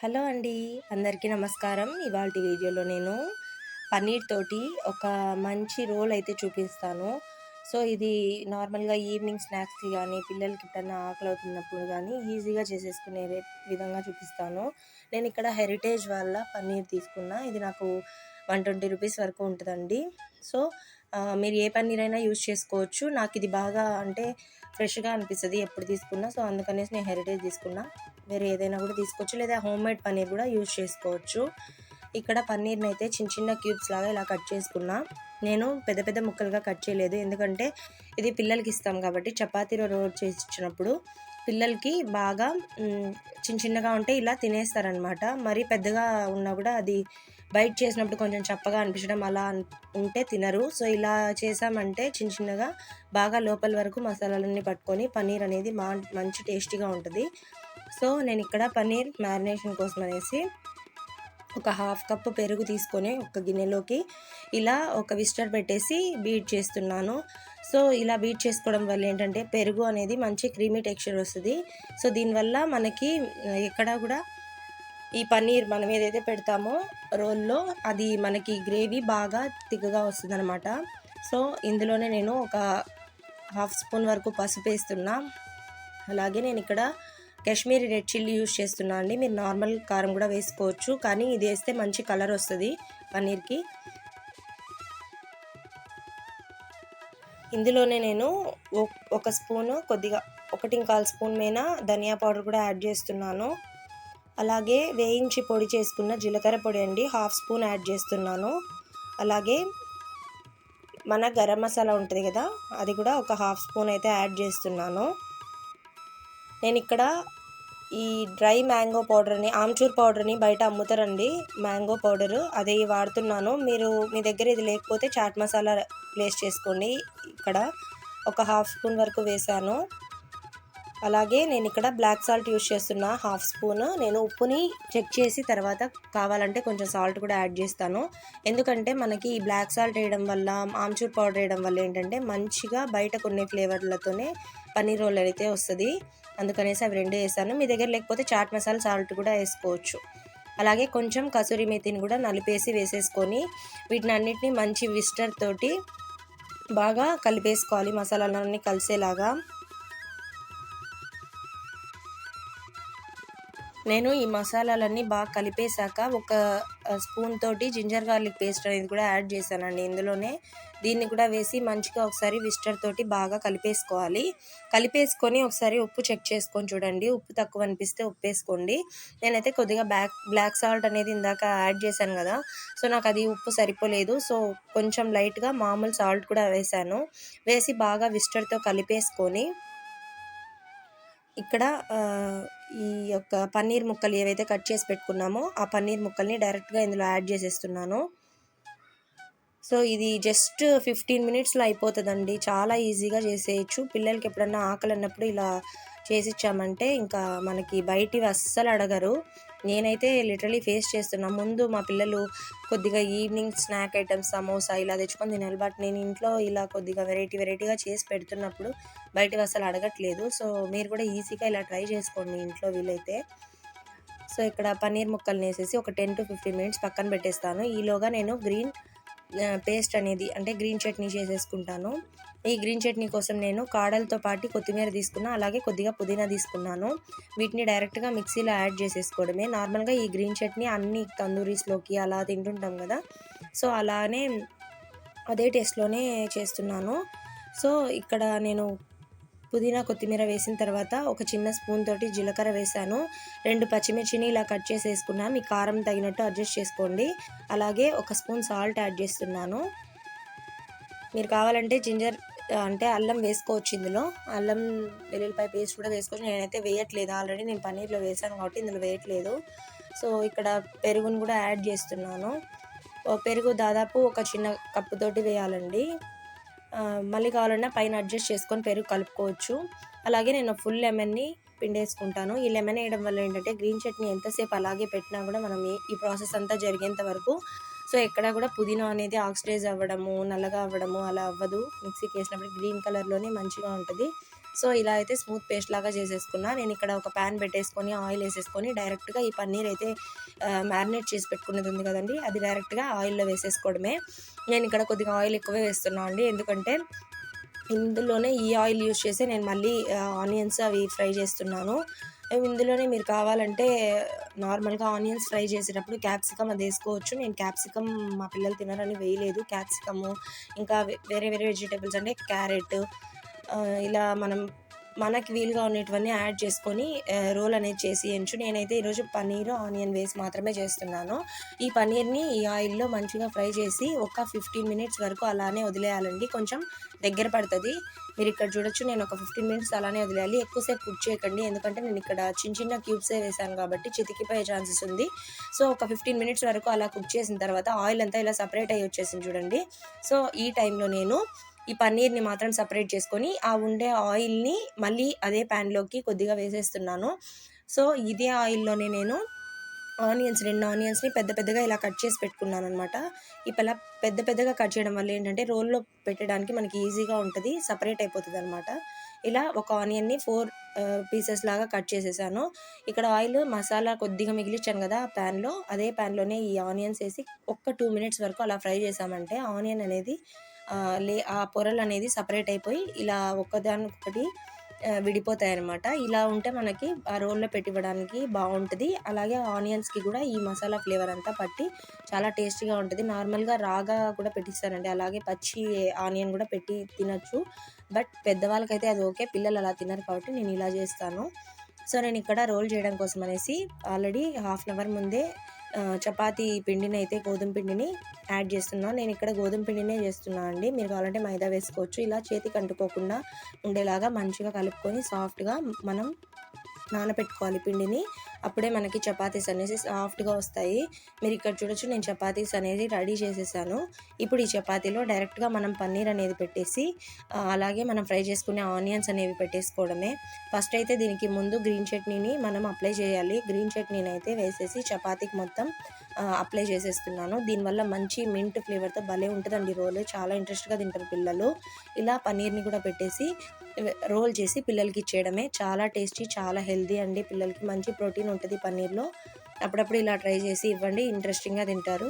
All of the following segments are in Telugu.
హలో అండి అందరికీ నమస్కారం. ఇవాళ వీడియోలో నేను పన్నీర్ తోటి ఒక మంచి రోల్ అయితే చూపిస్తాను. సో ఇది నార్మల్గా ఈవినింగ్ స్నాక్స్కి కానీ పిల్లలకి ఎప్పుడన్నా ఆకలి అవుతున్నప్పుడు కానీ ఈజీగా చేసేసుకునే విధంగా చూపిస్తాను. నేను ఇక్కడ హెరిటేజ్ వాళ్ళ పన్నీర్ తీసుకున్నా. ఇది నాకు వన్ ట్వంటీ రూపీస్ వరకు ఉంటుందండి. సో మీరు ఏ పన్నీర్ అయినా యూజ్ చేసుకోవచ్చు. నాకు ఇది బాగా అంటే ఫ్రెష్గా అనిపిస్తుంది ఎప్పుడు తీసుకున్నా. సో అందుకనేసి నేను హెరిటేజ్ తీసుకున్నా. వేరే ఏదైనా కూడా తీసుకోవచ్చు. లేదా హోమ్ మేడ్ పన్నీర్ కూడా యూజ్ చేసుకోవచ్చు. ఇక్కడ పన్నీర్ని అయితే చిన్న చిన్న క్యూబ్స్ లాగా ఇలా కట్ చేసుకున్నా. నేను పెద్ద పెద్ద ముక్కలుగా కట్ చేయలేదు. ఎందుకంటే ఇది పిల్లలకి ఇస్తాం కాబట్టి చపాతీలో రోల్ చేసి ఇచ్చినప్పుడు పిల్లలకి బాగా చిన్న చిన్నగా ఉంటే ఇలా తినేస్తారనమాట. మరీ పెద్దగా ఉన్నా కూడా అది బైట్ చేసినప్పుడు కొంచెం చప్పగా అనిపించడం అలా ఉంటే తినరు. సో ఇలా చేసామంటే చిన్న చిన్నగా బాగా లోపల వరకు మసాలాలన్నీ పట్టుకొని పన్నీర్ అనేది మా మంచి టేస్టీగా ఉంటుంది. సో నేను ఇక్కడ పన్నీర్ మ్యారినేషన్ కోసం అనేసి ఒక హాఫ్ కప్ పెరుగు తీసుకొని ఒక గిన్నెలోకి ఇలా ఒక విస్టర్ పెట్టేసి బీట్ చేస్తున్నాను. సో ఇలా బీట్ చేసుకోవడం వల్ల ఏంటంటే పెరుగు అనేది మంచి క్రీమీ టెక్స్చర్ వస్తుంది. సో దీనివల్ల మనకి ఎక్కడ కూడా ఈ పన్నీర్ మనం ఏదైతే పెడతామో రోల్లో అది మనకి గ్రేవీ బాగా తిక్కగా వస్తుంది అనమాట సో ఇందులోనే నేను ఒక హాఫ్ స్పూన్ వరకు పసుపు వేస్తున్నా. అలాగే నేను ఇక్కడ కాశ్మీరీ రెడ్ చిల్లీ యూస్ చేస్తున్నా అండి. మీరు నార్మల్ కారం కూడా వేసుకోవచ్చు. కానీ ఇది వేస్తే మంచి కలర్ వస్తుంది పన్నీర్కి. ఇందులోనే నేను ఒక స్పూను కొద్దిగా ఒకటి కాల్ స్పూన్ మీద ధనియా పౌడర్ కూడా యాడ్ చేస్తున్నాను. అలాగే వేయించి పొడి చేసుకున్న జీలకర్ర పొడి అండి హాఫ్ స్పూన్ యాడ్ చేస్తున్నాను. అలాగే మన గరం మసాలా ఉంటుంది కదా అది కూడా ఒక హాఫ్ స్పూన్ అయితే యాడ్ చేస్తున్నాను. నేను ఇక్కడ ఈ డ్రై మ్యాంగో పౌడర్ని ఆమ్చూర్ పౌడర్ని బయట అమ్ముతారండి మ్యాంగో పౌడరు. అది వాడుతున్నాను. మీరు మీ దగ్గర ఇది లేకపోతే చాట్ మసాలా ప్లేస్ చేసుకోండి. ఇక్కడ ఒక హాఫ్ స్పూన్ వరకు వేసాను అలాగే నేను ఇక్కడ బ్లాక్ సాల్ట్ యూస్ చేస్తున్నా హాఫ్ స్పూన్. నేను ఉప్పుని చెక్ చేసి తర్వాత కావాలంటే కొంచెం సాల్ట్ కూడా యాడ్ చేస్తాను. ఎందుకంటే మనకి ఈ బ్లాక్ సాల్ట్ వేయడం వల్ల ఆమ్చూర్ పౌడర్ వేయడం వల్ల ఏంటంటే మంచిగా బయట కొన్ని ఫ్లేవర్లతోనే పన్నీర్ రోల్ అయితే వస్తుంది. అందుకనేసి అవి రెండు వేసాను మీ దగ్గర లేకపోతే చాట్ మసాలా సాల్ట్ కూడా వేసుకోవచ్చు. అలాగే కొంచెం కసూరి మెతిని కూడా నలిపేసి వేసేసుకొని వీటిని అన్నిటిని మంచి విస్టర్ తోటి బాగా కలిపేసుకోవాలి. మసాలాలన్నీ కలిసేలాగా నేను ఈ మసాలాలన్నీ బాగా కలిపేశాక ఒక స్పూన్ తోటి జింజర్ గార్లిక్ పేస్ట్ అనేది కూడా యాడ్ చేశానండి ఇందులోనే. దీన్ని కూడా వేసి మంచిగా ఒకసారి విస్టర్ తోటి బాగా కలిపేసుకోవాలి. కలిపేసుకొని ఒకసారి ఉప్పు చెక్ చేసుకొని చూడండి. ఉప్పు తక్కువ అనిపిస్తే ఉప్పు వేసుకోండి నేనైతే కొద్దిగా బ్లాక్ బ్లాక్ సాల్ట్ అనేది ఇందాక యాడ్ చేశాను కదా. సో నాకు అది ఉప్పు సరిపోలేదు. సో కొంచెం లైట్గా మామూలు సాల్ట్ కూడా వేశాను. వేసి బాగా విస్టర్తో కలిపేసుకొని ఇక్కడ ఈ యొక్క పన్నీర్ ముక్కలు ఏవైతే కట్ చేసి పెట్టుకున్నామో ఆ పన్నీర్ ముక్కల్ని డైరెక్ట్గా ఇందులో యాడ్ చేసేస్తున్నాను. సో ఇది జస్ట్ ఫిఫ్టీన్ మినిట్స్లో అయిపోతుందండి. చాలా ఈజీగా చేసేయచ్చు. పిల్లలకి ఎప్పుడన్నా ఆకలి అన్నప్పుడు ఇలా చేసి ఇచ్చామంటే ఇంకా మనకి బయటివి అస్సలు అడగరు. నేనైతే లిటరలీ ఫేస్ చేస్తున్నా. ముందు మా పిల్లలు కొద్దిగా ఈవినింగ్ స్నాక్ ఐటమ్స్ సమోసా ఇలా తెచ్చుకొని తినాలి. బట్ నేను ఇంట్లో ఇలా కొద్దిగా వెరైటీ వెరైటీగా చేసి పెడుతున్నప్పుడు బయటకు అసలు అడగట్లేదు. సో మీరు కూడా ఈజీగా ఇలా ట్రై చేసుకోండి ఇంట్లో వీలైతే. సో ఇక్కడ పన్నీర్ ముక్కల్ని వేసేసి ఒక టెన్ టు ఫిఫ్టీన్ మినిట్స్ పక్కన పెట్టేస్తాను. ఈలోగా నేను గ్రీన్ పేస్ట్ అనేది అంటే గ్రీన్ చట్నీ చేసేసుకుంటాను. ఈ గ్రీన్ చట్నీ కోసం నేను కాడలతో పాటు కొత్తిమీర తీసుకున్నా అలాగే కొద్దిగా పుదీనా తీసుకున్నాను. వీటిని డైరెక్ట్గా మిక్సీలో యాడ్ చేసేసుకోవడమే. నార్మల్గా ఈ గ్రీన్ చట్నీ అన్ని తందూరీస్లోకి అలా తింటుంటాం కదా. సో అలానే అదే టేస్ట్లోనే చేస్తున్నాను. సో ఇక్కడ నేను పుదీనా కొత్తిమీర వేసిన తర్వాత ఒక చిన్న స్పూన్ తోటి జీలకర్ర వేసాను. రెండు పచ్చిమిర్చిని ఇలా కట్ చేసి వేసుకున్నా మీ కారం తగినట్టు అడ్జస్ట్ చేసుకోండి. అలాగే ఒక స్పూన్ సాల్ట్ యాడ్ చేస్తున్నాను. మీరు కావాలంటే జింజర్ అంటే అల్లం వేసుకోవచ్చు ఇందులో. అల్లం వెల్లుల్లిపాయ పేస్ట్ కూడా వేసుకోవచ్చు. నేనైతే వేయట్లేదు. ఆల్రెడీ నేను పన్నీర్లో వేసాను కాబట్టి ఇందులో వేయట్లేదు. సో ఇక్కడ పెరుగును కూడా యాడ్ చేస్తున్నాను. పెరుగు దాదాపు ఒక చిన్న కప్పుతోటి వేయాలండి. మళ్ళీ కావాలన్నా పైన అడ్జస్ట్ చేసుకొని పెరుగు కలుపుకోవచ్చు. అలాగే నేను ఫుల్ లెమన్ని పిండేసుకుంటాను. ఈ లెమన్ వేయడం వల్ల ఏంటంటే గ్రీన్ చట్నీ ఎంతసేపు అలాగే పెట్టినా కూడా మనం ఈ ప్రాసెస్ అంతా జరిగేంత వరకు సో ఎక్కడ కూడా పుదీనా అనేది ఆక్సిడైజ్ అవ్వడము నల్లగా అవ్వడము అలా అవ్వదు. మిక్సీకి వేసినప్పుడు గ్రీన్ కలర్లోనే మంచిగా ఉంటుంది. సో ఇలా అయితే స్మూత్ పేస్ట్ లాగా చేసేసుకున్నా. నేను ఇక్కడ ఒక ప్యాన్ పెట్టేసుకొని ఆయిల్ వేసేసుకొని డైరెక్ట్గా ఈ పన్నీర్ అయితే మ్యారినేట్ చేసి పెట్టుకునేది ఉంది కదండి. అది డైరెక్ట్గా ఆయిల్లో వేసేసుకోవడమే. నేను ఇక్కడ కొద్దిగా ఆయిల్ ఎక్కువే వేస్తున్నాను అండి. ఎందుకంటే ఇందులోనే ఈ ఆయిల్ యూస్ చేసి నేను మళ్ళీ ఆనియన్స్ అవి ఫ్రై చేస్తున్నాను. ఇందులోనే మీరు కావాలంటే నార్మల్గా ఆనియన్స్ ఫ్రై చేసేటప్పుడు క్యాప్సికమ్ అది వేసుకోవచ్చు. నేను క్యాప్సికమ్ మా పిల్లలు తినరని వేయలేదు. క్యాప్సికము ఇంకా వేరే వేరే వెజిటేబుల్స్ అంటే క్యారెట్ ఇలా మనం మనకి వీలుగా ఉన్నటువన్నీ యాడ్ చేసుకొని రోల్ అనేది చేసి ఎంచు. నేనైతే ఈరోజు పన్నీర్ ఆనియన్ వేసి మాత్రమే చేస్తున్నాను. ఈ పన్నీర్ని ఈ ఆయిల్లో మంచిగా ఫ్రై చేసి ఒక ఫిఫ్టీన్ మినిట్స్ వరకు అలానే వదిలేయాలండి. కొంచెం దగ్గర పడుతుంది. మీరు ఇక్కడ చూడొచ్చు నేను ఒక ఫిఫ్టీన్ మినిట్స్ అలానే వదిలేయాలి. ఎక్కువసేపు కుక్ చేయకండి. ఎందుకంటే నేను ఇక్కడ చిన్న చిన్న క్యూబ్సే వేసాను కాబట్టి చితికిపోయే ఛాన్సెస్ ఉంది. సో ఒక ఫిఫ్టీన్ మినిట్స్ వరకు అలా కుక్ చేసిన తర్వాత ఆయిల్ అంతా ఇలా సపరేట్ అయ్యి వచ్చేసింది చూడండి. సో ఈ టైంలో నేను ఈ పన్నీర్ని మాత్రం సపరేట్ చేసుకొని ఆ ఉండే ఆయిల్ని మళ్ళీ అదే ప్యాన్లోకి కొద్దిగా వేసేస్తున్నాను. సో ఇదే ఆయిల్లోనే నేను ఆనియన్స్ రెండు ఆనియన్స్ని పెద్ద పెద్దగా ఇలా కట్ చేసి పెట్టుకున్నాను అనమాట ఇలా పెద్ద పెద్దగా కట్ చేయడం వల్ల ఏంటంటే రోల్లో పెట్టడానికి మనకి ఈజీగా ఉంటుంది సపరేట్ అయిపోతుంది అనమాట ఇలా ఒక ఆనియన్ని ఫోర్ పీసెస్ లాగా కట్ చేసేసాను. ఇక్కడ ఆయిల్ మసాలా కొద్దిగా మిగిలిచ్చాను కదా ఆ ప్యాన్లో. అదే ప్యాన్లోనే ఈ ఆనియన్స్ వేసి ఒక్క టూ మినిట్స్ వరకు అలా ఫ్రై చేసామంటే ఆనియన్ అనేది లే ఆ పొరలు అనేది సపరేట్ అయిపోయి ఇలా ఒకదానికొకటి విడిపోతాయి అనమాట ఇలా ఉంటే మనకి ఆ రోల్లో పెట్టివ్వడానికి బాగుంటుంది అలాగే ఆనియన్స్కి కూడా ఈ మసాలా ఫ్లేవర్ అంతా పట్టి చాలా టేస్టీగా ఉంటుంది. నార్మల్గా రాగా కూడా పెట్టిస్తారండి. అలాగే పచ్చి ఆనియన్ కూడా పెట్టి తినచ్చు. బట్ పెద్దవాళ్ళకైతే అది ఓకే పిల్లలు అలా తినరు కాబట్టి నేను ఇలా చేస్తాను. సో నేను ఇక్కడ రోల్ చేయడం కోసం అనేసి ఆల్రెడీ హాఫ్ అన్ అవర్ ముందే చపాతీ పిండిని అయితే గోధుమ పిండిని యాడ్ చేస్తున్నాను నేను ఇక్కడ గోధుమ పిండినే చేస్తున్నాను అండి. మీరు కావాలంటే మైదా వేసుకోవచ్చు. ఇలా చేతికి అంటుకోకుండా ఉండేలాగా మంచిగా కలుపుకొని సాఫ్ట్గా మనం నానబెట్టుకోవాలి పిండిని. అప్పుడే మనకి చపాతీస్ అనేసి సాఫ్ట్గా వస్తాయి. మీరు ఇక్కడ చూడొచ్చు నేను చపాతీస్ అనేది రెడీ చేసేసాను. ఇప్పుడు ఈ చపాతీలో డైరెక్ట్గా మనం పన్నీర్ అనేది పెట్టేసి అలాగే మనం ఫ్రై చేసుకునే ఆనియన్స్ అనేవి పెట్టేసుకోవడమే. ఫస్ట్ అయితే దీనికి ముందు గ్రీన్ చట్నీని మనం అప్లై చేయాలి. గ్రీన్ చట్నీని అయితే వేసేసి చపాతీకి మొత్తం అప్లై చేసేస్తున్నాను. దీనివల్ల మంచి మింట్ ఫ్లేవర్తో భలే ఉంటుందండి రోల్. చాలా ఇంట్రెస్ట్గా తింటారు పిల్లలు. ఇలా పన్నీర్ని కూడా పెట్టేసి రోల్ చేసి పిల్లలకి ఇచ్చేయడమే. చాలా టేస్టీ చాలా హెల్దీ అండి. పిల్లలకి మంచి ప్రోటీన్ ఉంటుంది పన్నీర్లో. అప్పుడప్పుడు ఇలా ట్రై చేసి ఇవ్వండి. ఇంట్రెస్టింగ్గా తింటారు.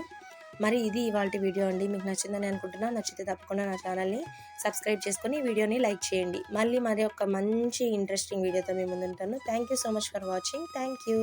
మరి ఇది ఇవాళ వీడియో అండి. మీకు నచ్చిందని అనుకుంటున్నా. నచ్చితే తప్పకుండా నా ఛానల్ని సబ్స్క్రైబ్ చేసుకొని వీడియోని లైక్ చేయండి. మళ్ళీ మరి ఒక మంచి ఇంట్రెస్టింగ్ వీడియోతో మీ ముందుంటాను. Thank you so much for watching thank you